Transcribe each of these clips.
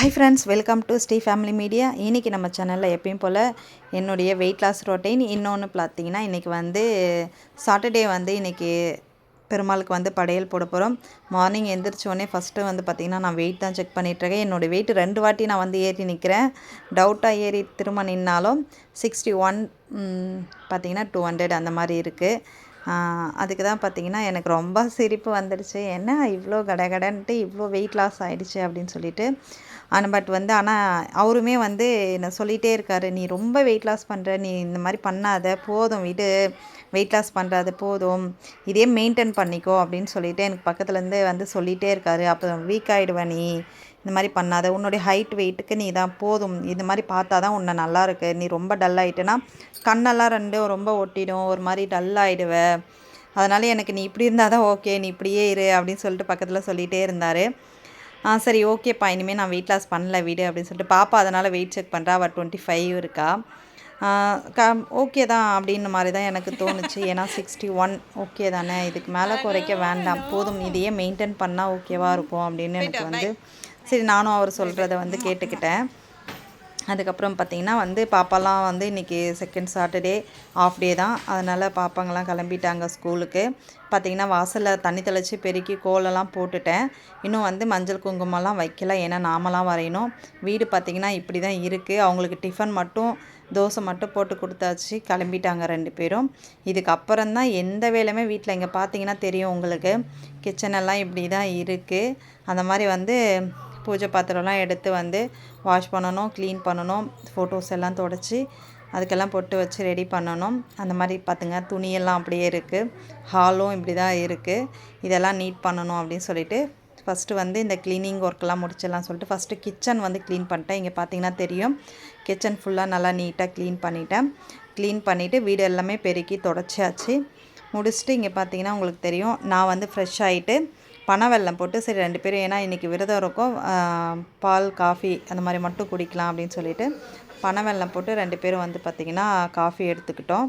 Hi friends welcome to Sri family media இன்றைக்கி நம்ம சேனலில் எப்பயும் போல் என்னுடைய வெயிட் லாஸ் ரொட்டைன் இன்னொன்று பார்த்தீங்கன்னா இன்றைக்கி வந்து சாட்டர்டே வந்து இன்றைக்கி பெருமாளுக்கு வந்து படையல் போட போகிறோம் மார்னிங் எந்திரிச்சோடனே ஃபஸ்ட்டு வந்து பார்த்திங்கன்னா நான் வெயிட் தான் செக் பண்ணிகிட்ருக்கேன் என்னோடய வெயிட் ரெண்டு வாட்டி நான் வந்து ஏறி நிற்கிறேன் டவுட்டாக ஏறி திரும்ப நின்னாலும் சிக்ஸ்டி ஒன் பார்த்திங்கன்னா டூ ஹண்ட்ரட் அந்த மாதிரி இருக்குது அதுக்கு தான் பார்த்தீங்கன்னா எனக்கு ரொம்ப சிரிப்பு வந்துடுச்சு என்ன இவ்வளோ கடகடன்ட்டு இவ்வளோ வெயிட் லாஸ் ஆகிடுச்சு அப்படின்னு சொல்லிட்டு. ஆனால் பட் வந்து ஆனால் அவருமே வந்து என்ன சொல்லிகிட்டே இருக்காரு. நீ ரொம்ப வெயிட் லாஸ் பண்ணுற நீ இந்த மாதிரி பண்ணாத. போதும் விடு. வெயிட் லாஸ் பண்ணுறது போதும். இதே மெயின்டைன் பண்ணிக்கோ அப்படின்னு சொல்லிட்டு எனக்கு பக்கத்துலேருந்து வந்து சொல்லிகிட்டே இருக்காரு. அப்போ வீக் ஆகிடுவேன் நீ. இந்த மாதிரி பண்ணாத. உன்னுடைய ஹைட் வெயிட்டுக்கு நீ தான் போதும். இந்த மாதிரி பார்த்தா தான் உன்னை நல்லா இருக்கு. நீ ரொம்ப டல் ஆகிட்டேன்னா கண்ணெல்லாம் ரெண்டும் ரொம்ப ஒட்டிடும். ஒரு மாதிரி டல் ஆகிடுவ அதனால் எனக்கு நீ இப்படி இருந்தால் தான் ஓகே நீ இப்படியே இரு அப்படின்னு சொல்லிட்டு பக்கத்தில் சொல்லிகிட்டே இருந்தார். ஆ சரி ஓகேப்பா இனிமேல் நான் வெயிட் லாஸ் பண்ணல வீடு அப்படின்னு சொல்லிட்டு பாப்பா அதனால் வெயிட் செக் பண்ணுறா அவள் டுவெண்ட்டி ஃபைவ் இருக்கா. க ஓகே தான் அப்படின்ற மாதிரி தான் எனக்கு தோணுச்சு. ஏன்னா சிக்ஸ்டி ஒன் ஓகே தானே. இதுக்கு மேலே குறைக்க வேண்டாம். போதும். இதையே மெயின்டைன் பண்ணால் ஓகேவாக இருக்கும் அப்படின்னு எனக்கு வந்து சரி நானும் அவர் சொல்கிறத வந்து கேட்டுக்கிட்டேன். அதுக்கப்புறம் பார்த்திங்கன்னா வந்து பாப்பாலாம் வந்து இன்றைக்கி செகண்ட் சாட்டர்டே ஆஃப் டே தான். அதனால் பாப்பாங்கெல்லாம் கிளம்பிட்டாங்க ஸ்கூலுக்கு. பார்த்திங்கன்னா வாசலில் தண்ணி தெளித்து பெருக்கி கோலெல்லாம் போட்டுட்டேன். இன்னும் வந்து மஞ்சள் குங்குமம்லாம் வைக்கல. ஏன்னா நாமெல்லாம் வரையணும். வீடு பார்த்திங்கன்னா இப்படி தான் இருக்குது அவங்களுக்கு டிஃபன் மட்டும் தோசை மட்டும் போட்டு கொடுத்தாச்சு. கிளம்பிட்டாங்க ரெண்டு பேரும். இதுக்கப்புறம் தான் எந்த வேலையுமே வீட்டில் இங்கே பார்த்தீங்கன்னா தெரியும் உங்களுக்கு. கிச்சனெல்லாம் இப்படி தான் இருக்குது அந்த மாதிரி வந்து பூஜை பாத்திரம்லாம் எடுத்து வந்து வாஷ் பண்ணணும் க்ளீன் பண்ணணும் ஃபோட்டோஸ் எல்லாம் தொடச்சி அதுக்கெல்லாம் பொட்டு வச்சு ரெடி பண்ணணும். அந்த மாதிரி பார்த்துங்க துணியெல்லாம் அப்படியே இருக்குது ஹாலும் இப்படி தான் இருக்குது இதெல்லாம் நீட் பண்ணணும் அப்படின்னு சொல்லிட்டு ஃபஸ்ட்டு வந்து இந்த க்ளீனிங் ஒர்க்கெல்லாம் முடிச்சிடலாம் சொல்லிட்டு ஃபஸ்ட்டு கிச்சன் வந்து க்ளீன் பண்ணிட்டேன். இங்கே பார்த்தீங்கன்னா தெரியும். கிச்சன் ஃபுல்லாக நல்லா நீட்டாக க்ளீன் பண்ணிட்டேன். க்ளீன் பண்ணிவிட்டு வீடு எல்லாமே பெருக்கி தொடச்சாச்சு. முடிச்சுட்டு இங்கே பார்த்தீங்கன்னா உங்களுக்கு தெரியும். நான் வந்து ஃப்ரெஷ் ஆகிட்டு பனைவெல்லம் போட்டு சரி ரெண்டு பேரும் ஏன்னா இன்றைக்கி விரதம் இருக்கும் பால் காஃபி அந்த மாதிரி மட்டும் குடிக்கலாம் அப்படின்னு சொல்லிட்டு பனைவெல்லம் போட்டு ரெண்டு பேரும் வந்து பார்த்திங்கன்னா காஃபி எடுத்துக்கிட்டோம்.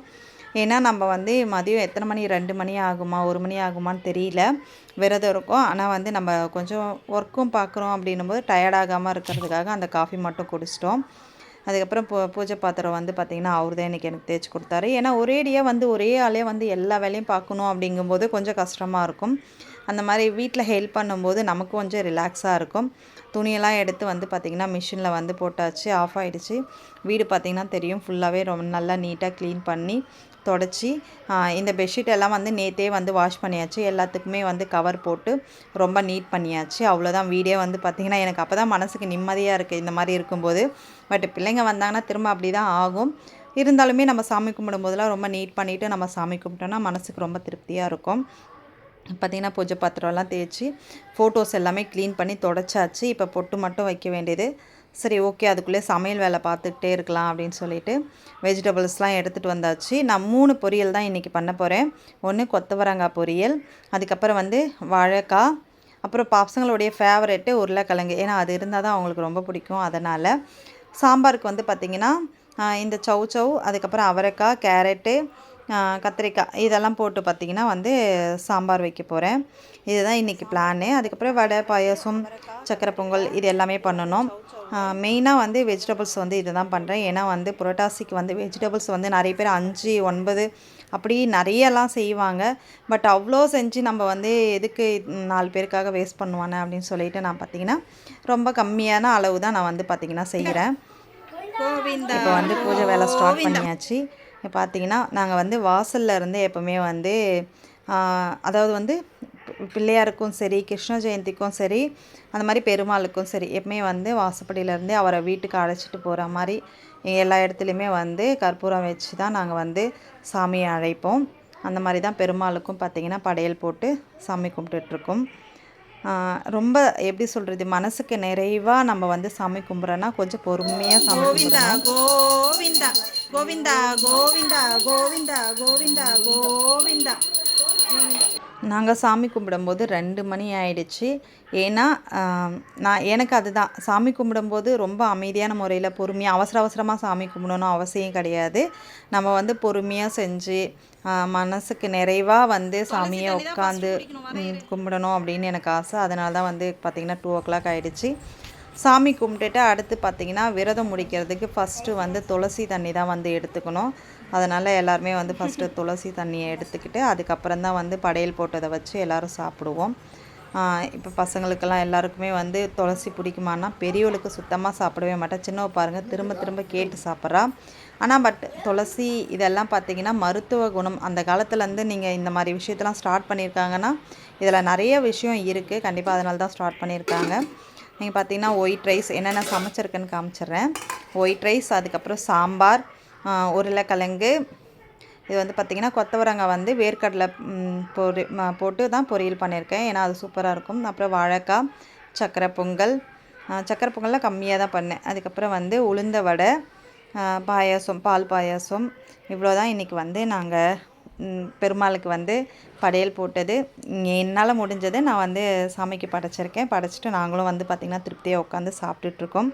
ஏன்னா நம்ம வந்து மதியம் எத்தனை மணி ரெண்டு மணி ஆகுமா ஒரு மணி ஆகுமான்னு தெரியல. விரதம் இருக்கும். ஆனால் வந்து நம்ம கொஞ்சம் ஒர்க்கும் பார்க்குறோம் அப்படின்னும் போது டயர்டாகாமல் இருக்கிறதுக்காக அந்த காஃபி மட்டும் குடிச்சிட்டோம். அதுக்கப்புறம் பூ பூஜை பாத்திரம் வந்து பார்த்திங்கன்னா அவர் தான் இன்றைக்கி எனக்கு தேய்ச்சி கொடுத்தாரு. ஏன்னா ஒரேடியாக வந்து ஒரே ஆளே வந்து எல்லா வேலையும் பார்க்கணும் அப்படிங்கும்போது கொஞ்சம் கஷ்டமாக இருக்கும். அந்த மாதிரி வீட்டில் ஹெல்ப் பண்ணும்போது நமக்கு கொஞ்சம் ரிலாக்ஸாக இருக்கும். துணியெல்லாம் எடுத்து வந்து பார்த்திங்கன்னா மிஷினில் வந்து போட்டாச்சு ஆஃப் ஆகிடுச்சு வீடு பார்த்திங்கன்னா தெரியும் ஃபுல்லாகவே ரொம்ப நல்லா நீட்டாக க்ளீன் பண்ணி தொடச்சி இந்த பெட்ஷீட் எல்லாம் வந்து நேற்றே வந்து வாஷ் பண்ணியாச்சு. எல்லாத்துக்குமே வந்து கவர் போட்டு ரொம்ப நீட் பண்ணியாச்சு. அவ்வளோதான் வீடே வந்து பார்த்திங்கன்னா எனக்கு அப்போ தான் மனசுக்கு நிம்மதியாக இருக்குது இந்த மாதிரி இருக்கும்போது. பட் பிள்ளைங்க வந்தாங்கன்னா திரும்ப அப்படி தான் ஆகும். இருந்தாலுமே நம்ம சாமி கும்பிடும்போதெல்லாம் ரொம்ப நீட் பண்ணிவிட்டு நம்ம சாமி கும்பிட்டோன்னா மனசுக்கு ரொம்ப திருப்தியாக இருக்கும். பார்த்திங்கன்னா பூஜை பாத்திரம்லாம் தேய்ச்சி ஃபோட்டோஸ் எல்லாமே க்ளீன் பண்ணி தொடச்சாச்சு. இப்போ பொட்டு மட்டும் வைக்க வேண்டியது. சரி ஓகே அதுக்குள்ளே சமையல் வேலை பார்த்துக்கிட்டே இருக்கலாம் அப்படின்னு சொல்லிட்டு வெஜிடபிள்ஸ்லாம் எடுத்துகிட்டு வந்தாச்சு. நான் மூணு பொரியல் தான் இன்றைக்கி பண்ண போகிறேன் ஒன்று கொத்தவரங்காய் பொரியல் அதுக்கப்புறம் வந்து வாழைக்காய் அப்புறம் பசங்களுடைய ஃபேவரெட்டு உருளைக்கிழங்கு. ஏன்னா அது இருந்தால் தான் அவங்களுக்கு ரொம்ப பிடிக்கும். அதனால் சாம்பாருக்கு வந்து பார்த்திங்கன்னா இந்த சவு சௌ அதுக்கப்புறம் அவரைக்காய் கேரட்டு கத்திரிக்காய். இதெல்லாம் போட்டு பார்த்திங்கன்னா வந்து சாம்பார் வைக்க போகிறேன் இதுதான் இன்றைக்கி பிளானு அதுக்கப்புறம் வடை பாயசம் சக்கரை பொங்கல் இது எல்லாமே பண்ணணும். மெயினாக வந்து வெஜிடபிள்ஸ் வந்து இதை தான் பண்ணுறேன் ஏன்னா வந்து புரட்டாசிக்கு வந்து வெஜிடபிள்ஸ் வந்து நிறைய பேர் அஞ்சு ஒன்பது அப்படி நிறையலாம் செய்வாங்க. பட் அவ்வளோ செஞ்சு நம்ம வந்து எதுக்கு நாலு பேருக்காக வேஸ்ட் பண்ணுவானே அப்படின்னு சொல்லிட்டு நான் பார்த்திங்கன்னா ரொம்ப கம்மியான அளவு தான் நான் வந்து பார்த்திங்கன்னா செய்கிறேன் இப்போ வந்து பூஜை வேலை ஸ்டார்ட் பண்ணியாச்சு. பார்த்தீங்கன்னா நாங்கள் வந்து வாசலில் இருந்து எப்போவுமே வந்து அதாவது வந்து பிள்ளையாருக்கும் சரி கிருஷ்ண ஜெயந்திக்கும் சரி அந்த மாதிரி பெருமாளுக்கும் சரி எப்பவுமே வந்து வாசப்படியிலேருந்து அவரை வீட்டுக்கு அழைச்சிட்டு போகிற மாதிரி எல்லா இடத்துலையுமே வந்து கற்பூரம் வச்சு தான் நாங்கள் வந்து சாமியை அழைப்போம். அந்த மாதிரி தான் பெருமாளுக்கும் பார்த்திங்கன்னா படையல் போட்டு சாமி கும்பிட்டுட்ருக்கோம். ரொம்ப எப்படி சொல்கிறது மனசுக்கு நிறைவாக நம்ம வந்து சாமி கும்பிட்றோன்னா கொஞ்சம் பொறுமையாக சாமி கும்பிட்றோம் கோவிந்தா கோவிந்தா கோவிந்தா கோவிந்தா கோவிந்தா. நாங்கள் சாமி கும்பிடும்போது ரெண்டு மணி ஆயிடுச்சு. ஏன்னா நான் எனக்கு அதுதான். சாமி கும்பிடும்போது ரொம்ப அமைதியான முறையில் பொறுமையாக அவசர அவசரமாக சாமி கும்பிடணும் அவசியம் கிடையாது. நம்ம வந்து பொறுமையாக செஞ்சு மனசுக்கு நிறைவாக வந்து சாமியை உட்காந்து கும்பிடணும் அப்படின்னு எனக்கு ஆசை. அதனால தான் வந்து பார்த்திங்கன்னா டூ ஓ கிளாக் ஆகிடுச்சு சாமி கும்பிட்டுட்டு அடுத்து பார்த்திங்கன்னா விரதம் முடிக்கிறதுக்கு ஃபஸ்ட்டு வந்து துளசி தண்ணி தான் வந்து எடுத்துக்கணும். அதனால் எல்லாருமே வந்து ஃபஸ்ட்டு துளசி தண்ணியை எடுத்துக்கிட்டு அதுக்கப்புறம் தான் வந்து படையல் போட்டதை வச்சு எல்லோரும் சாப்பிடுவோம். இப்போ பசங்களுக்கெல்லாம் எல்லாருக்குமே வந்து துளசி பிடிக்குமான்னா பெரியவளுக்கு சுத்தமாக சாப்பிடவே மாட்டேன் சின்னவ பாருங்கள் திரும்ப திரும்ப கேட்டு சாப்பிட்றா. ஆனால் பட் துளசி இதெல்லாம் பார்த்தீங்கன்னா மருத்துவ குணம். அந்த காலத்துலேருந்து நீங்கள் இந்த மாதிரி விஷயத்தெல்லாம் ஸ்டார்ட் பண்ணியிருக்காங்கன்னா இதில் நிறைய விஷயம் இருக்குது கண்டிப்பாக அதனால தான் ஸ்டார்ட் பண்ணியிருக்காங்க. நீங்கள் பார்த்தீங்கன்னா ஒயிட் ரைஸ் என்னென்ன சமைச்சிருக்குன்னு காமிச்சிடுறேன். ஒயிட் ரைஸ் அதுக்கப்புறம் சாம்பார் உருளைக்கிழங்கு. இது வந்து பார்த்திங்கன்னா கொத்தவரங்காய் வந்து வேர்க்கடலை பொரி போட்டு தான் பொரியல் பண்ணியிருக்கேன். ஏன்னா அது சூப்பராக இருக்கும். அப்புறம் வாழைக்காய் சக்கரை பொங்கல். சக்கரை பொங்கல்லாம் கம்மியாக தான் பண்ணேன். அதுக்கப்புறம் வந்து உளுந்த வடை பாயாசம் பால் பாயாசம். இவ்வளோ தான் இன்றைக்கி வந்து நாங்கள் பெருமாளுக்கு வந்து படையல் போட்டது. என்னால் முடிஞ்சது நான் வந்து சாமிக்கு படைச்சிருக்கேன். படைச்சிட்டு நாங்களும் வந்து பார்த்திங்கன்னா திருப்தியாக உட்காந்து சாப்பிட்டுட்ருக்கோம்.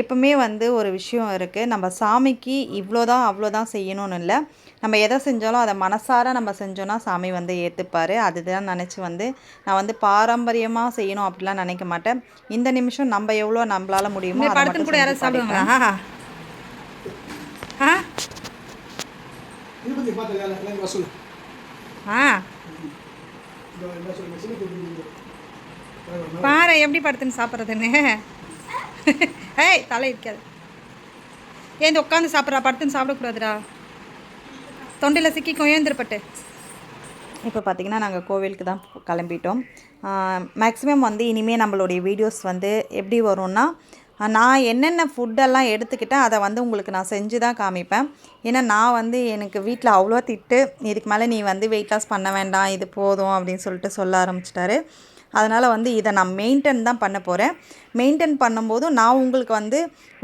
எப்பவுமே வந்து ஒரு விஷயம் இருக்குது நம்ம சாமிக்கு இவ்வளோதான் அவ்வளோதான் செய்யணும்னு இல்லை. நம்ம எதை செஞ்சாலும் அதை மனசார நம்ம செஞ்சோன்னா சாமி வந்து ஏற்றுப்பார் அதுதான் நினச்சி வந்து நான் வந்து பாரம்பரியமாக செய்யணும் அப்படிலாம் நினைக்க மாட்டேன். இந்த நிமிஷம் நம்ம எவ்வளோ நம்மளால முடியுமோ அதை மட்டும் கூட யாராவது செஞ்சு படைப்பேன். சாப்பிடுவாங்களா ஆ இது பற்றி பார்த்தல எனக்கு வர சொல்லு ஆ இந்த என்ன சொல்லுங்க சின்ன குட்டி பாரு எப்படி படுத்துன்னு சாப்பிட்றதுன்னு. ஏய் தலை இருக்காது ஏன் உட்காந்து சாப்பிட்றா? படுத்துன்னு சாப்பிடக்கூடாதுடா. தொண்டையில் சிக்கி கொயந்திருப்பட்டு இப்போ பார்த்திங்கன்னா நாங்கள் கோவிலுக்கு தான் கிளம்பிட்டோம். மேக்ஸிமம் வந்து இனிமேல் நம்மளுடைய வீடியோஸ் வந்து எப்படி வரும்னா நான் என்னென்ன ஃபுட்டெல்லாம் எடுத்துக்கிட்டேன் அதை வந்து உங்களுக்கு நான் செஞ்சு தான் காமிப்பேன். ஏன்னா நான் வந்து எனக்கு வீட்டில் அவ்வளோ திட்டு இதுக்கு மேலே நீ வந்து வெயிட் லாஸ் பண்ண வேண்டாம் இது போதும் அப்படின்னு சொல்லிட்டு சொல்ல ஆரம்பிச்சிட்டாரு. அதனால் வந்து இதை நான் மெயின்டைன் தான் பண்ண போகிறேன் மெயின்டைன் பண்ணும்போதும் நான் உங்களுக்கு வந்து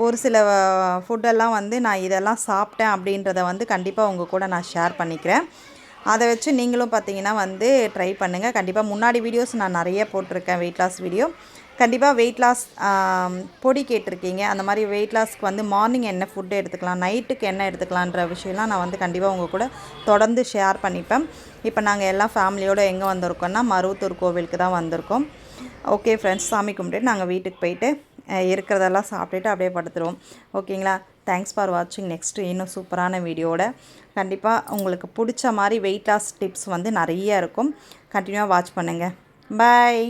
ஒரு சில ஃபுட்டெல்லாம் வந்து நான் இதெல்லாம் சாப்பிட்டேன் அப்படின்றத வந்து கண்டிப்பாக உங்கள் கூட நான் ஷேர் பண்ணிக்கிறேன். அதை வச்சு நீங்களும் பார்த்தீங்கன்னா வந்து ட்ரை பண்ணுங்கள் கண்டிப்பாக முன்னாடி வீடியோஸ் நான் நிறைய போட்டிருக்கேன் வெயிட் லாஸ் வீடியோ கண்டிப்பாக வெயிட் லாஸ் பொடி கேட்டிருக்கீங்க. அந்த மாதிரி வெயிட் லாஸ்க்கு வந்து மார்னிங் என்ன ஃபுட்டு எடுத்துக்கலாம் நைட்டுக்கு என்ன எடுத்துக்கலான்ற விஷயம்லாம் நான் வந்து கண்டிப்பாக உங்கள் கூட தொடர்ந்து ஷேர் பண்ணிப்பேன். இப்போ நாங்கள் எல்லாம் ஃபேமிலியோடு எங்கே வந்திருக்கோம்னா மருவத்தூர் கோவிலுக்கு தான் வந்திருக்கோம். ஓகே ஃப்ரெண்ட்ஸ் சாமி கும்பிட்டுட்டு நாங்கள் வீட்டுக்கு போயிட்டு இருக்கிறதெல்லாம் சாப்பிட்டுட்டு அப்படியே படுத்துருவோம். ஓகேங்களா தேங்க்ஸ் ஃபார் வாட்சிங் நெக்ஸ்ட்டு இன்னும் சூப்பரான வீடியோட கண்டிப்பாக உங்களுக்கு பிடிச்ச மாதிரி வெயிட் லாஸ் டிப்ஸ் வந்து நிறைய இருக்கும். கண்டினியூவாக வாட்ச் பண்ணுங்கள் பாய்